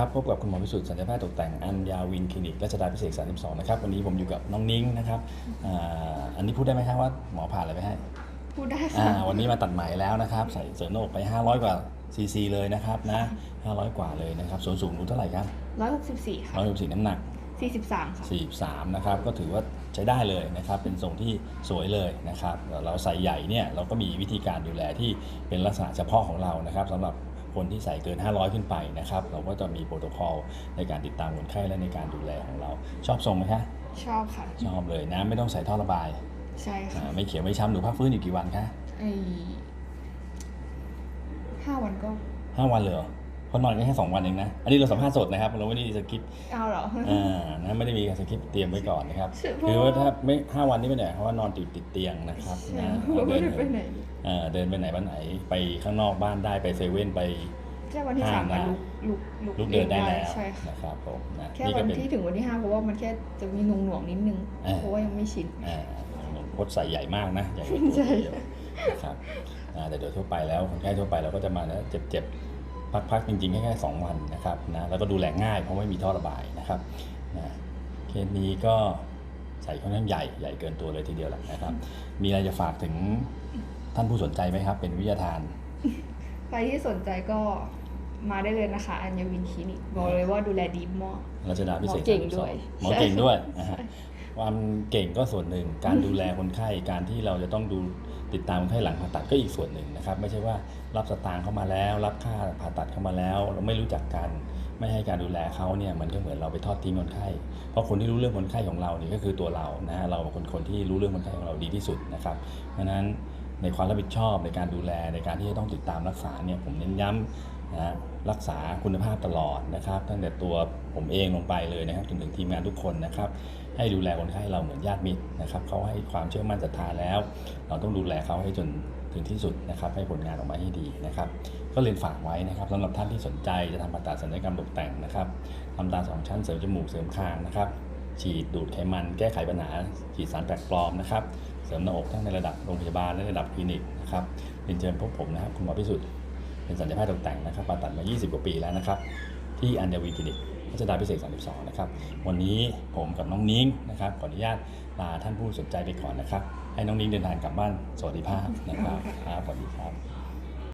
ครับพบกับคุณหมอพิสุทธิ์สัญญาแพทย์ตกแต่งอัญญาวินคลินิกรัชดาพิเศษ32นะครับวันนี้ผมอยู่กับน้องนิ้งนะครับอ่าอันนี้พูดได้ไหมครับว่าหมอผ่านอะไรไปให้พูดได้อ่าค่ะ วันนี้มาตัดไหมแล้วนะครับใส่เสริมหน้าอกไป 500 กว่าซีซีเลยนะครับนะ500 กว่าเลยนะครับส่วนสูงรู้เท่าไหร่ครับร้อยหกสิบสี่ค่ะ 164น้ำหนักสี่สิบสามค่ะ 43นะครับก็ถือว่าใช้ได้เลยนะครับเป็นทรงที่สวยเลยนะครับเราใส่ใหญ่เนี่ยเราก็มีวิธีการดูแลที่เป็นลักษณะเฉพาะของเรานะครับสำหรับ คนที่ใส่เกิน 500 ขึ้นไปนะครับ เราก็จะมีโปรโตคอลในการติดตามคนไข้และในการดูแลของเรา ชอบทรงไหมคะชอบค่ะ ชอบเลยนะไม่ต้องใส่ท่อระบายใช่ค่ะ อ่าไม่เขียวไม่ช้ำหรือพักฟื้นอยู่กี่วันคะไอห้าวันก็ ห้าวันเลยเหรอ เพราะนอนกันแค่สองวันเองนะ อันนี้เราสัมภาษณ์สดนะครับ เราไม่ได้สคริปต์เอาเหรออ่านะไม่ได้มีการสคริปต์เตรียมไว้ก่อนนะครับใช่เพคือราะว่าถ้าไม่ห้าวันนี้ไม่ได้เพราะว่านอนติดติดเตียงนะครับใช่นะเราไม่เดินได้ไปไหนเอ่อเดินไปไหนวันไหนไปข้างนอกบ้านได้ไปเซเว่นไปแค่วันที่สามห้าอะนะลุกลุกลุกเดินได้แล้วใช่ค่ะนะครับผมนะแค่นี่วัก็นเป็นที่ถึงวันที่ห้าเพราะว่ามันแค่จะมีหน่วงหน่วงๆนิดนึงอ่าเพราะว่ายังไม่ชินอ่าพดใส่ใหญ่มากนะใหญ่กว่าใช่ตัวเดียวนะครับอ่าแต่โดยทั่วไปแล้วคนไข้ทั่วไปเราก็จะมานะเจ็บๆ พักๆจริงๆแค่แค่สองวันนะครับนะแล้วก็ดูแลง่ายเพราะไม่มีท่อระบายนะครับนะเคสนี้ก็ใส่ค่อนข้างใหญ่ใหญ่เกินตัวเลยทีเดียวแหละนะครับ มีอะไรจะฝากถึงท่านผู้สนใจไหมครับ เป็นวิทยาทาน ใครที่สนใจก็มาได้เลยนะคะ อัญญวินคลินิกบอกเลยว่าดูแลดีมากรัชดาพิเศษหมอเก่งด้วยหมอเก่งด้วยนะฮะ ความเก่งก็ส่วนหนึ่ง การดูแลคนไข้ การที่เราจะต้องดูติดตามคนไข้หลังผ่าตัดก็อีกส่วนหนึ่งนะครับ ไม่ใช่ว่ารับสตางค์เข้ามาแล้ว รับค่าผ่าตัดเข้ามาแล้ว เราไม่รู้จักกัน ไม่ให้การดูแลเขาเนี่ยมันก็เหมือนเราไปทอดทิ้งคนไข้ เพราะคนที่รู้เรื่องคนไข้ของเราเนี่ยก็คือตัวเรานะฮะเราเป็นคนที่รู้เรื่องคนไข้ของเราดีที่สุดนะครับ เพราะฉะนั้น ในความรับผิดชอบในการดูแลในการที่จะต้องติดตามรักษาเนี่ยผมเน้นย้ำนะฮะรักษาคุณภาพตลอดนะครับ ตั้งแต่ตัวผมเองลงไปเลยนะครับจนถึงทีมงานทุกคนนะครับ ให้ดูแลคนไข้เราเหมือนญาติมิตรนะครับเขาให้ความเชื่อมั่นศรัทธาแล้ว เราต้องดูแลเขาให้จนถึงที่สุดนะครับ ให้ผลงานออกมาให้ดีนะครับ ก็เรียนฝากไว้นะครับสำหรับท่านที่สนใจจะทำผ่าตัดศัลยกรรมตกแต่งนะครับทำตาสองชั้นเสริมจมูกเสริมคางนะครับฉีดดูดไขมันแก้ไขปัญหาฉีดสารแปลกปลอมนะครับ เสริมหน้าอกทั้งในระดับโรงพยาบาลและระดับคลินิกนะครับเรียนเชิญพบผมนะครับคุณหมอพิสุทธิ์เป็นศัลยแพทย์ตกแต่งนะครับผ่าตัดมา 20 กว่าปีแล้วนะครับที่อันเดวีคลินิกพัชดาพิเศษ 32 นะครับ วันนี้ผมกับน้องนิ้งนะครับขออนุญาตลาท่านผู้สนใจไปก่อนนะครับ ให้น้องนิ้งเดินทางกลับบ้านสวัสดีภาพนะครับครับสวัสดีครับ